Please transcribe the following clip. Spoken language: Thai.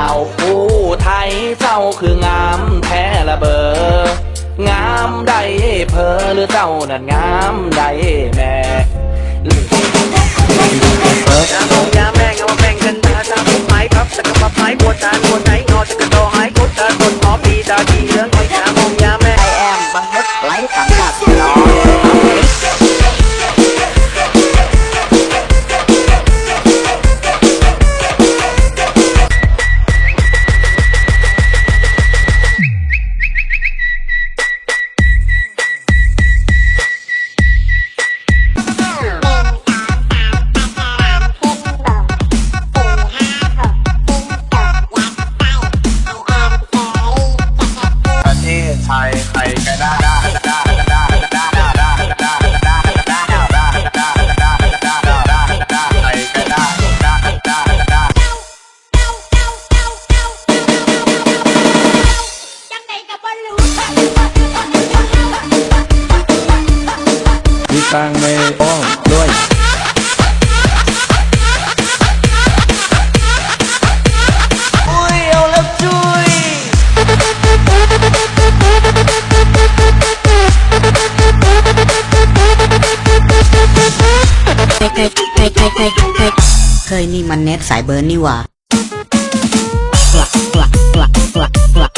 าวผู้ไทยเจ้าคืองามแท้ละเบองามได้เพอหรือเจ้านั่นงามได้แม่ยาโมยาแม่งเอามาแบ่งกันตาตาผมไม้ครับตะกะปับไม้ปวดตาปวด ตังไม่อ้อมด้วยเคยนี่มันเน็ตสายเบอร์นี่หว่า กลักกลักกลักกลักกลัก